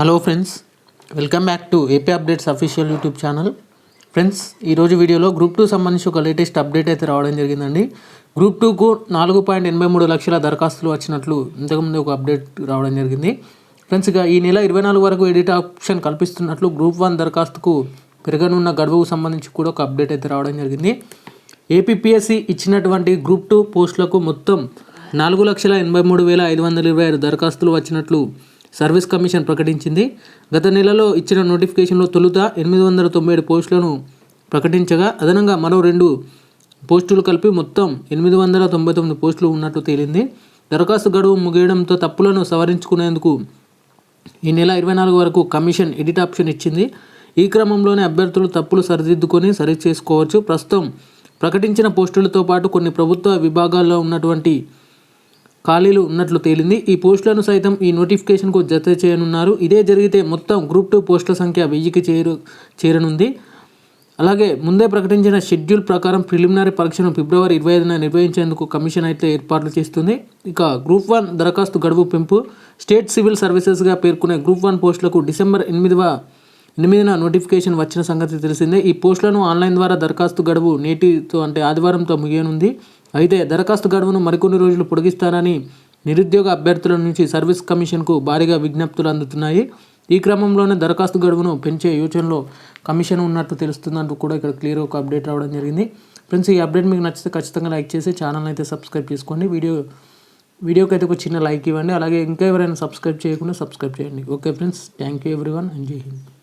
Hello friends welcome back to AP updates official YouTube channel friends ఈరోజు వీడియోలో group two సంబంధించి ఒక latest update అయితే రావడం జరిగిందండి. గ్రూప్ టూకు నాలుగు పాయింట్ ఎనభై మూడు లక్షల దరఖాస్తులు వచ్చినట్లు ఇంతకుముందు ఒక అప్డేట్ రావడం జరిగింది. ఫ్రెండ్స్ ఇక ఈ నెల ఇరవై నాలుగు వరకు ఎడిట్ ఆప్షన్ కల్పిస్తున్నట్లు గ్రూప్ వన్ దరఖాస్తుకు పెరగనున్న గడువుకు సంబంధించి కూడా ఒక అప్డేట్ అయితే రావడం జరిగింది. ఏపీఎస్సి ఇచ్చినటువంటి గ్రూప్ టూ పోస్టులకు మొత్తం నాలుగు లక్షల ఎనభై మూడు వేల ఐదు వందల ఇరవై ఐదు దరఖాస్తులు వచ్చినట్లు సర్వీస్ కమిషన్ ప్రకటించింది. గత నెలలో ఇచ్చిన నోటిఫికేషన్లో తొలుత ఎనిమిది వందల తొంభై ఏడు పోస్టులను ప్రకటించగా అదనంగా మరో రెండు పోస్టులు కలిపి మొత్తం ఎనిమిది వందల తొంభై తొమ్మిది పోస్టులు ఉన్నట్టు తేలింది. దరఖాస్తు గడువు ముగియడంతో తప్పులను సవరించుకునేందుకు ఈ నెల ఇరవై నాలుగు వరకు కమిషన్ ఎడిట్ ఆప్షన్ ఇచ్చింది. ఈ క్రమంలోనే అభ్యర్థులు తప్పులు సరిదిద్దుకొని సరి చేసుకోవచ్చు ప్రస్తుతం ప్రకటించిన పోస్టులతో పాటు కొన్ని ప్రభుత్వ విభాగాల్లో ఉన్నటువంటి ఖాళీలు ఉన్నట్లు తేలింది. ఈ పోస్టులను సైతం ఈ నోటిఫికేషన్కు జత చేయనున్నారు. ఇదే జరిగితే మొత్తం గ్రూప్ టూ పోస్టుల సంఖ్య వెయ్యికి చేరు చేరనుంది. అలాగే ముందే ప్రకటించిన షెడ్యూల్ ప్రకారం ప్రిలిమినరీ పరీక్షను ఫిబ్రవరి ఇరవై ఐదున నిర్వహించేందుకు కమిషన్ అయితే ఏర్పాట్లు చేస్తుంది. ఇక గ్రూప్ వన్ దరఖాస్తు గడువు పెంపు. స్టేట్ సివిల్ సర్వీసెస్గా పేర్కొనే గ్రూప్ వన్ పోస్టులకు డిసెంబర్ ఎనిమిదివ ఎనిమిదిన నోటిఫికేషన్ వచ్చిన సంగతి తెలిసిందే. ఈ పోస్టులను ఆన్లైన్ ద్వారా దరఖాస్తు గడువు నేటితో అంటే ఆదివారంతో ముగియనుంది. అయితే దరఖాస్తు గడువును మరికొన్ని రోజులు పొడిగిస్తారని నిరుద్యోగ అభ్యర్థుల నుంచి సర్వీస్ కమిషన్కు భారీగా విజ్ఞప్తులు అందుతున్నాయి. ఈ క్రమంలోనే దరఖాస్తు గడువును పెంచే యోచనలో కమిషన్ ఉన్నట్టు తెలుస్తుందంటూ కూడా ఇక్కడ క్లియర్ ఒక అప్డేట్ రావడం జరిగింది. ఫ్రెండ్స్ ఈ అప్డేట్ మీకు నచ్చితే ఖచ్చితంగా లైక్ చేసి ఛానల్ అయితే సబ్స్క్రైబ్ చేసుకోండి. వీడియో వీడియోకి అయితే ఒక చిన్న లైక్ ఇవ్వండి. అలాగే ఇంకా ఎవరైనా సబ్స్క్రైబ్ చేయకుండా సబ్స్క్రైబ్ చేయండి. Okay friends thank you everyone and Jai Hind.